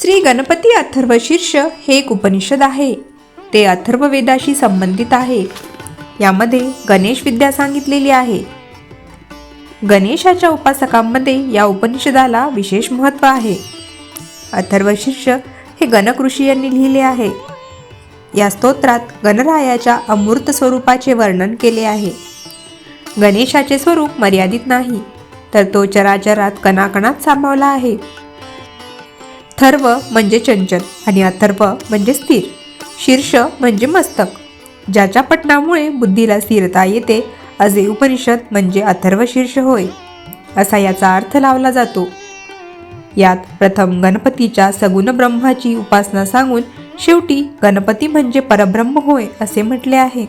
श्री गणपती अथर्वशीर्ष हे एक उपनिषद आहे. ते अथर्ववेदाशी संबंधित आहे. यामध्ये गणेश विद्या सांगितलेली आहे. गणेशाच्या उपासकांमध्ये या उपनिषदाला विशेष महत्त्व आहे. अथर्वशीर्ष हे गणकृषी यांनी लिहिले आहे. या स्तोत्रात गणरायाच्या अमूर्त स्वरूपाचे वर्णन केले आहे. गणेशाचे स्वरूप मर्यादित नाही तर तो चराचरात कणाकणात सामावला आहे. थर्व म्हणजे चंचल आणि अथर्व म्हणजे स्थिर. शीर्ष म्हणजे मस्तक. ज्याच्या पठणामुळे बुद्धीला स्थिरता येते असे उपनिषद म्हणजे अथर्व शीर्ष होय असा याचा अर्थ लावला जातो. यात प्रथम गणपतीच्या सगुण ब्रह्माची उपासना सांगून शेवटी गणपती म्हणजे परब्रह्म होय असे म्हटले आहे.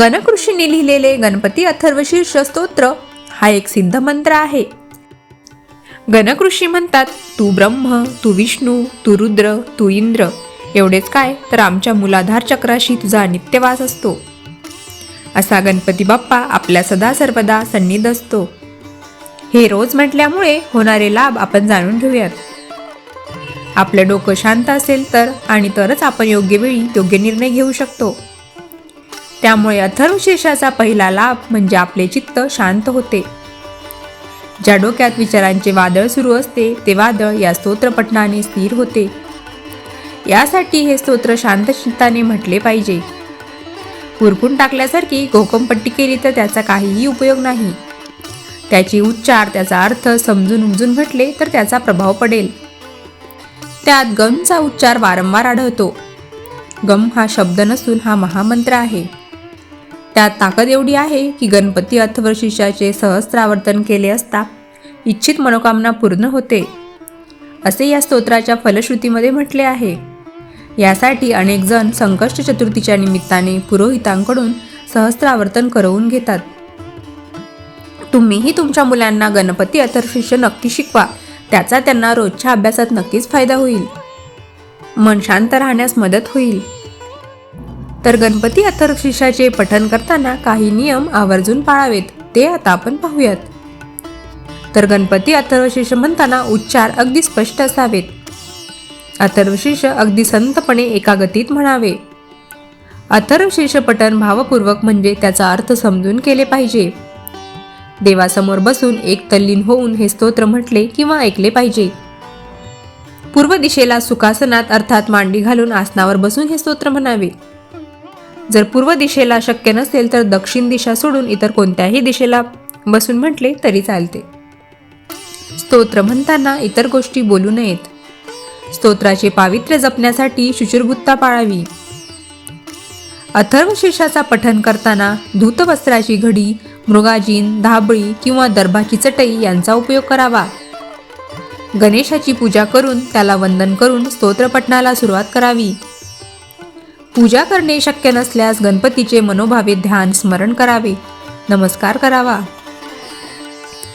गणकृषीने लिहिलेले गणपती अथर्वशीर्ष स्तोत्र हा एक सिद्ध मंत्र आहे. गणकृषी म्हणतात तू ब्रह्म तू विष्णू तू रुद्र तू इंद्र. एवढेच काय तर आमच्या मुलाधार चक्राशी तुझा नित्यवास असतो. असा गणपती बाप्पा आपल्या सदा सर्वदा सन्निध असतो. हे रोज म्हटल्यामुळे होणारे लाभ आपण जाणून घेऊयात. आपलं डोकं शांत असेल तर आणि तरच आपण योग्य वेळी योग्य निर्णय घेऊ शकतो. त्यामुळे अथर्वशेषाचा पहिला लाभ म्हणजे आपले चित्त शांत होते. ज्या डोक्यात विचारांचे वादळ सुरू असते ते वादळ या स्तोत्रपठणाने स्थिर होते. यासाठी हे स्तोत्र शांत चित्ताने म्हटले पाहिजे. उरकून टाकल्यासारखी घोकमपट्टी केली तर त्याचा काहीही उपयोग नाही. त्याची उच्चार त्याचा अर्थ समजून उमजून म्हटले तर त्याचा प्रभाव पडेल. त्यात गमचा उच्चार वारंवार आढळतो. गम हा शब्द नसून हा महामंत्र आहे. त्यात ताकद एवढी आहे की गणपती अथवर्षिषाचे सहस्त्रावर्तन केले असता इच्छित मनोकामना पूर्ण होते. असे या स्तोत्राच्या फलश्रुतीमध्ये म्हटले आहे. यासाठी अनेक जण संकष्ट चतुर्थीच्या निमित्ताने पुरोहितांकडून सहस्त्रावर्तन करवून घेतात. तुम्हीही तुमच्या मुलांना गणपती अथर्शिष्य नक्की शिकवा. त्याचा त्यांना रोजच्या अभ्यासात नक्कीच फायदा होईल. मन शांत राहण्यास मदत होईल. तर गणपती अथर्वशीर्षाचे पठन करताना काही नियम आवर्जून पाळावेत ते आता आपण पाहूयात. तर गणपती अथर्वशीर्ष म्हणताना उच्चार अगदी स्पष्ट असावेत. अथर्वशीर्ष अगदी संतपणे एका गतीत म्हणावे. अथर्वशीर्ष पठन भावपूर्वक म्हणजे त्याचा अर्थ समजून केले पाहिजे. देवासमोर बसून एक तल्लीन होऊन हे स्तोत्र म्हटले किंवा ऐकले पाहिजे. पूर्व दिशेला सुखासनात अर्थात मांडी घालून आसनावर बसून हे स्तोत्र म्हणावे. जर पूर्व दिशेला शक्य नसेल तर दक्षिण दिशा सोडून इतर कोणत्याही दिशेला. बसून म्हटले तरी चालते. स्तोत्र म्हणताना इतर गोष्टी बोलू नयेत. स्तोत्राचे पावित्र्य जपण्यासाठी शुचिरभुत्ता पाळावी. अथर्व शीर्षाचा पठन करताना धूतवस्त्राची घडी मृगाजीन धाबळी किंवा दर्भाची चटई यांचा उपयोग करावा. गणेशाची पूजा करून त्याला वंदन करून स्तोत्रपठणाला सुरुवात करावी. पूजा करणे शक्य नसल्यास गणपतीचे मनोभावे ध्यान स्मरण करावे. नमस्कार करावा.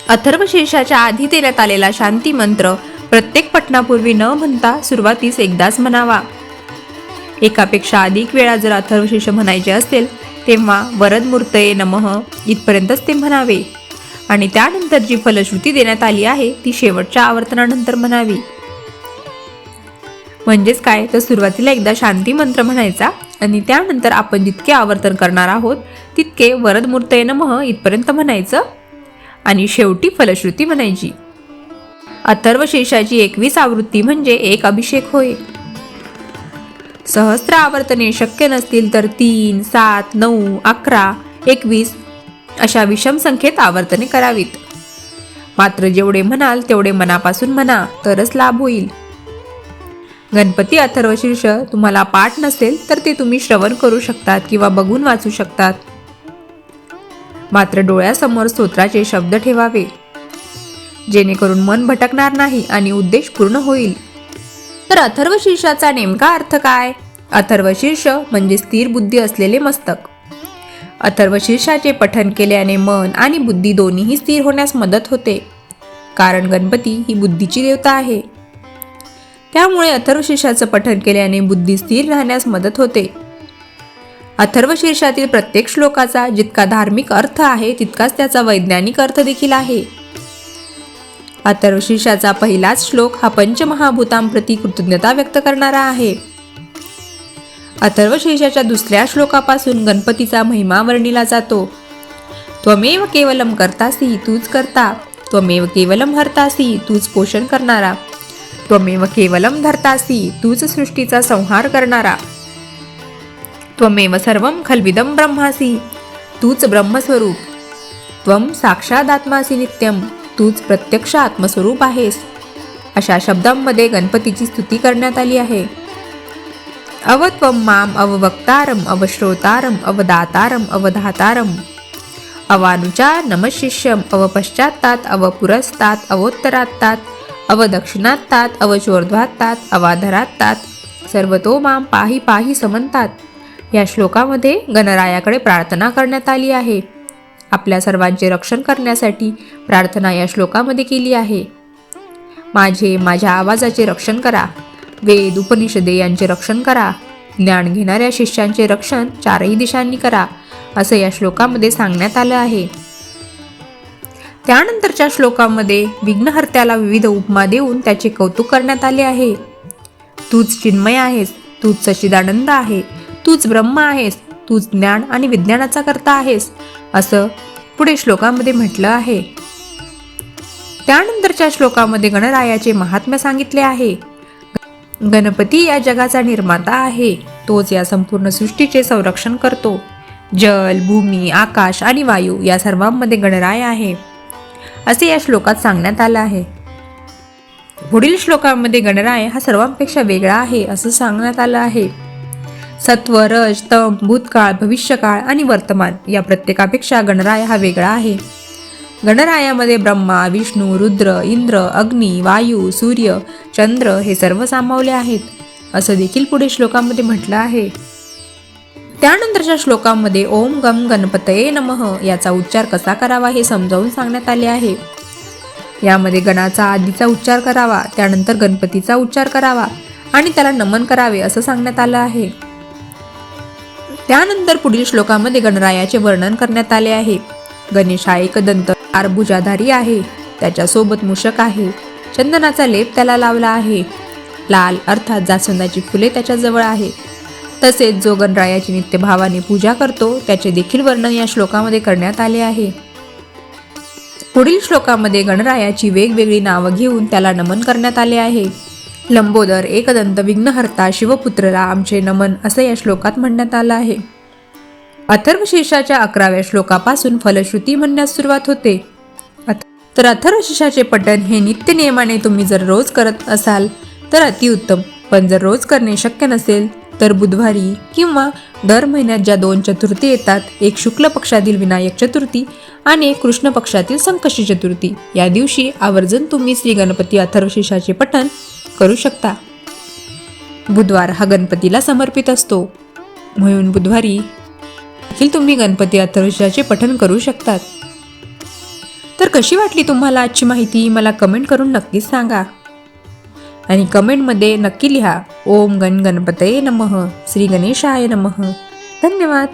अथर्वशीर्षाच्या आधी देण्यात आलेला शांती मंत्र प्रत्येक पठणापूर्वी न म्हणता सुरुवातीस एकदाच म्हणावा. एकापेक्षा अधिक वेळा जर अथर्वशीर्ष म्हणायचे असेल तेव्हा वरदमूर्तये नमः इथपर्यंतच ते म्हणावे. आणि त्यानंतर जी फलश्रुती देण्यात आली आहे ती शेवटच्या आवर्तनानंतर म्हणावी. म्हणजेच काय? तर सुरुवातीला एकदा शांती मंत्र म्हणायचा आणि त्यानंतर आपण जितके आवर्तन करणार आहोत तितके वरदमूर्तये नमः इथपर्यंत म्हणायचं. आणि शेवटी फलश्रुती म्हणायची. अथर्वशेषाची एकवीस आवृत्ती म्हणजे एक अभिषेक होय. सहस्त्र आवर्तने शक्य नसतील तर तीन सात नऊ अकरा एकवीस अशा विषम संख्येत आवर्तने करावीत. मात्र जेवढे म्हणाल तेवढे मनापासून म्हणा तरच लाभ होईल. गणपती अथर्वशीर्ष तुम्हाला पाठ नसेल तर ते तुम्ही श्रवण करू शकतात किंवा बघून वाचू शकतात. मात्र डोळ्यासमोर स्तोत्राचे शब्द ठेवावे. जेणेकरून मन भटकणार नाही आणि उद्देश पूर्ण होईल. तर अथर्वशीर्षाचा नेमका अर्थ काय? अथर्वशीर्ष म्हणजे स्थिर बुद्धी असलेले मस्तक. अथर्वशीर्षाचे पठन केल्याने मन आणि बुद्धी दोन्हीही स्थिर होण्यास मदत होते. कारण गणपती ही बुद्धीची देवता आहे. त्यामुळे अथर्वशीर्षाचं पठन केल्याने बुद्धी स्थिर राहण्यास मदत होते. अथर्वशीर्षातील प्रत्येक श्लोकाचा जितका धार्मिक अर्थ आहे तितकाच त्याचा वैज्ञानिक अर्थ देखील आहे. अथर्वशीर्षाचा पहिलाच श्लोक हा पंचमहाभूतांप्रती कृतज्ञता व्यक्त करणारा आहे. अथर्वशीर्षाच्या दुसऱ्या श्लोकापासून गणपतीचा महिमा वर्णिला जातो. त्वमेव केवलम करतासी तूच करता. त्वमेव केवलम हरतासी तूच पोषण करणारा. त्वमेव केवलम धर्तासी तूच सृष्टीचा संहार करणारा. त्वमेव सर्व खलविदम ब्रह्मासी तूच ब्रह्मस्वरूप. त्वम साक्षादात्मासी नित्यम तूच प्रत्यक्ष आत्मस्वरूप आहेस. अशा शब्दांमध्ये गणपतीची स्तुती करण्यात आली आहे. अवत्वम माम अववक्तारम अवश्रोतारम अवदातारम अवधातारम अवानुचा नमशिष्यम अवपश्चात्तात अवपुरस्तात अवोत्तरात्तात. अवदक्षिणात्तात अवचोर्ध्वात्तात अवाधरात्तात सर्वतो माम पाही पाही समंतात. या श्लोकामध्ये गणरायाकडे प्रार्थना करण्यात आली आहे. आपल्या सर्वांचे रक्षण करण्यासाठी प्रार्थना या श्लोकामध्ये केली आहे. माझे माझ्या आवाजाचे रक्षण करा. वेद उपनिषदे यांचे रक्षण करा. ज्ञान घेणाऱ्या शिष्यांचे रक्षण चारही दिशांनी करा असं या श्लोकामध्ये सांगण्यात आलं आहे. त्यानंतरच्या श्लोकामध्ये विघ्नहर्त्याला विविध उपमा देऊन त्याचे कौतुक करण्यात आले आहे. तूच चिन्मय आहेस तूच सचिदानंद आहे तूच ब्रह्म आहेस तूच ज्ञान आणि विज्ञानाचा करता आहेस असं पुढे श्लोकामध्ये म्हटलं आहे. त्यानंतरच्या श्लोकामध्ये गणरायाचे महात्म्य सांगितले आहे. गणपती या जगाचा निर्माता आहे तोच या संपूर्ण सृष्टीचे संरक्षण करतो. जल भूमी आकाश आणि वायू या सर्वांमध्ये गणराय आहे. असे या श्लोकात सांगण्यात आलं आहे. पुढील श्लोकामध्ये गणराय हा सर्वांपेक्षा वेगळा आहे असं सांगण्यात आलं आहे. सत्व रज तम भूतकाळ भविष्यकाळ आणि वर्तमान या प्रत्येकापेक्षा गणराय हा वेगळा आहे. गणरायामध्ये ब्रह्मा विष्णू रुद्र इंद्र अग्नी वायू सूर्य चंद्र हे सर्व सामावले आहेत. असं देखील पुढे श्लोकामध्ये म्हटलं आहे. त्यानंतरच्या श्लोकामध्ये ओम गम गणपतये नमः याचा उच्चार कसा करावा हे समजावून सांगण्यात आले आहे. यामध्ये गणाचा आधीचा उच्चार करावा त्यानंतर गणपतीचा उच्चार करावा आणि त्याला नमन करावे असं सांगण्यात आलं आहे. त्यानंतर पुढील श्लोकामध्ये गणरायाचे वर्णन करण्यात आले आहे. गणेश हा एक दंत आरभुजाधारी आहे त्याच्यासोबत मूषक आहे. चंदनाचा लेप त्याला लावला आहे. लाल अर्थात जास्वंदाची फुले त्याच्याजवळ आहे. तसेच जो गणरायाची नित्यभावाने पूजा करतो त्याचे देखील वर्णन या श्लोकामध्ये करण्यात आले आहे. पुढील श्लोकामध्ये गणरायाची वेगवेगळी नावं घेऊन त्याला नमन करण्यात आले आहे. लंबोदर एकदंत विघ्नहर्ता शिवपुत्रला आमचे नमन असं या श्लोकात म्हणण्यात आलं आहे. अथर्वशीर्षाच्या अकराव्या श्लोकापासून फलश्रुती म्हणण्यास सुरुवात होते. तर अथर्वशीर्षाचे पठण हे नित्य नियमाने तुम्ही जर रोज करत असाल तर अतिउत्तम. पण जर रोज करणे शक्य नसेल तर बुधवारी किंवा दर महिन्यात ज्या दोन चतुर्थी येतात एक शुक्ल पक्षातील विनायक चतुर्थी आणि एक कृष्ण पक्षातील संकष्टी चतुर्थी. या दिवशी आवर्जून तुम्ही श्री गणपती अथर्वशेषाचे पठण करू शकता. बुधवार हा गणपतीला समर्पित असतो. म्हणून बुधवारी देखील तुम्ही गणपती अथर्वशेषाचे पठण करू शकतात. तर कशी वाटली तुम्हाला आजची माहिती? मला कमेंट करून नक्कीच सांगा. आणि कमेंटमध्ये नक्की लिहा. ओम गण गणपतये नमः. श्री गणेशाय नमः. धन्यवाद.